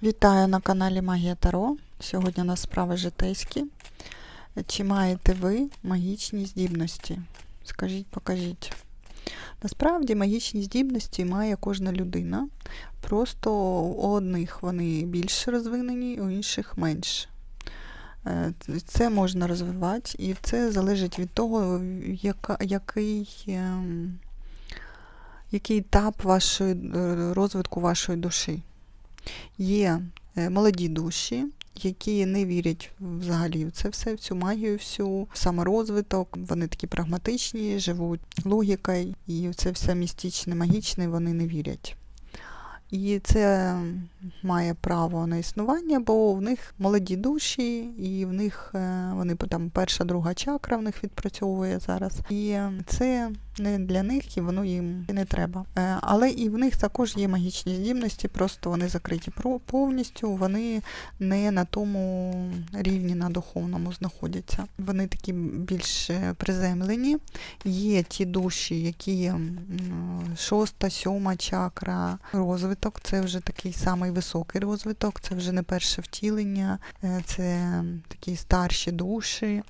Вітаю на каналі Магія Таро. Сьогодні у нас справи житейські. Чи маєте ви магічні здібності? Скажіть, покажіть. Насправді магічні здібності має кожна людина. Просто у одних вони більш розвинені, у інших менше. Е, Це можна розвивати, і це залежить від того, яка, який, ем, який етап вашої, е, розвитку вашої душі. Є е, молоді душі, які не вірять взагалі в це все, в цю магію, всю саморозвиток. Вони такі прагматичні, живуть логікою, і в це все містичне, магічне, вони не вірять. І це має право на існування, бо в них молоді душі, і в них е, вони там перша, друга чакра в них відпрацьовує зараз. І це не для них, і воно їм не треба. Е, Але і в них також є магічні здібності, просто вони закриті повністю, вони не на тому рівні на духовному знаходяться. Вони такі більш е, приземлені. Є ті душі, які шоста, сьома чакра, розвиток, це вже такий самий високий розвиток, це вже не перше втілення, е, це такі старші душі.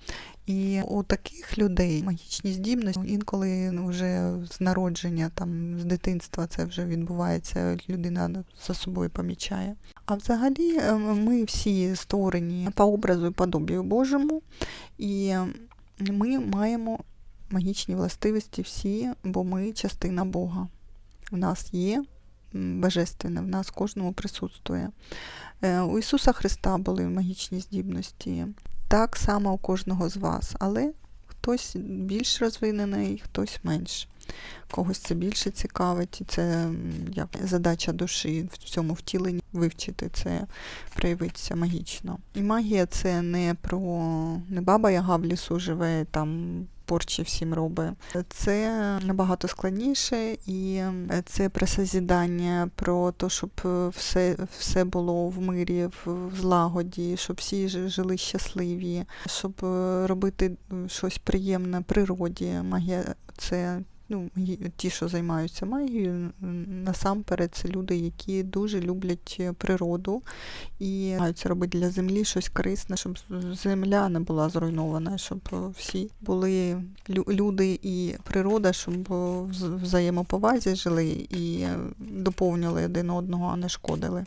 І у таких людей магічні здібності інколи вже з народження, там з дитинства це вже відбувається, людина за собою помічає. А взагалі е, ми всі створені по образу і подобію Божому, і ми маємо магічні властивості всі, бо ми частина Бога. В нас є божественне, в нас кожному присутствує. Е, У Ісуса Христа були магічні здібності. Так само у кожного з вас, але хтось більш розвинений, хтось менш. Когось це більше цікавить, і це як задача душі в цьому втіленні вивчити це, проявитися магічно. І магія це не про не баба яга в лісу живе, там порчі всім робить. Це набагато складніше, і це про созідання, про те, щоб все, все було в мирі, в злагоді, щоб всі жи- жили щасливі, щоб е, робити е, щось приємне природі. Магія це. Ну, ті, що займаються магією, насамперед це люди, які дуже люблять е, природу і намагаються робити для землі щось корисне, щоб земля не була зруйнована, щоб е, всі були люди і природа, щоб е, в взаємоповазі жили і доповнювали один одного, а не шкодили.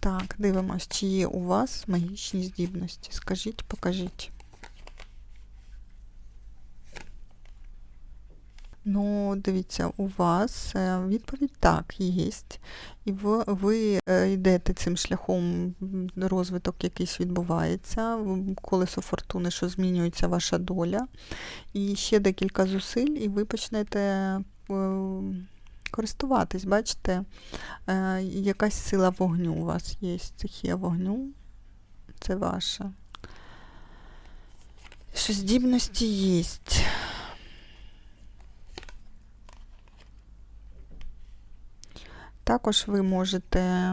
Так, дивимось, чи є у вас магічні здібності. Скажіть, покажіть. Ну, дивіться, у вас е, відповідь так, є. І ви, ви е, йдете цим шляхом, розвиток якийсь відбувається, колесо фортуни, що змінюється ваша доля. І ще декілька зусиль, і ви почнете е, користуватись. Бачите, якась сила вогню у вас є, стихія вогню. Це ваша. Що здібності є. Також ви можете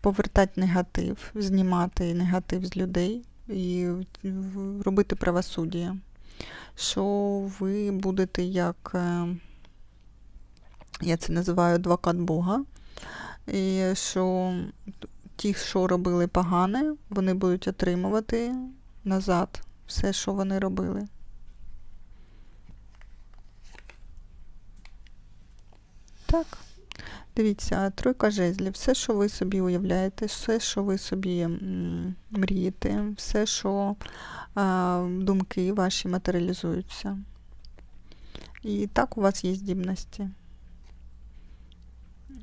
повертати негатив, знімати негатив з людей і робити правосуддя. Що ви будете як, е, я це називаю адвокат Бога, і що ті, що робили погане, вони будуть отримувати назад все, що вони робили. Так. Дивіться, тройка жезлів, все, що ви собі уявляєте, все, що ви собі мрієте, все, що думки ваші матеріалізуються. І так у вас є здібності.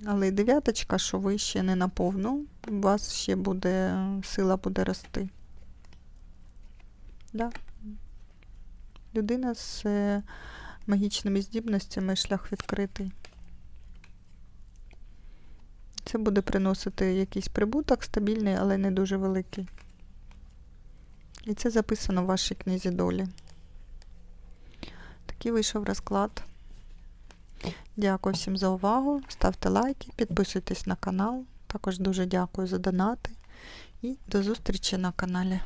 Але дев'яточка, що ви ще не наповну, у вас ще буде, сила буде рости. Да. Людина з е, магічними здібностями шлях відкритий. Це буде приносити якийсь прибуток стабільний, але не дуже великий. І це записано в вашій книзі долі. Такий вийшов розклад. Дякую всім за увагу. Ставте лайки, підписуйтесь на канал. Також дуже дякую за донати. І до зустрічі на каналі.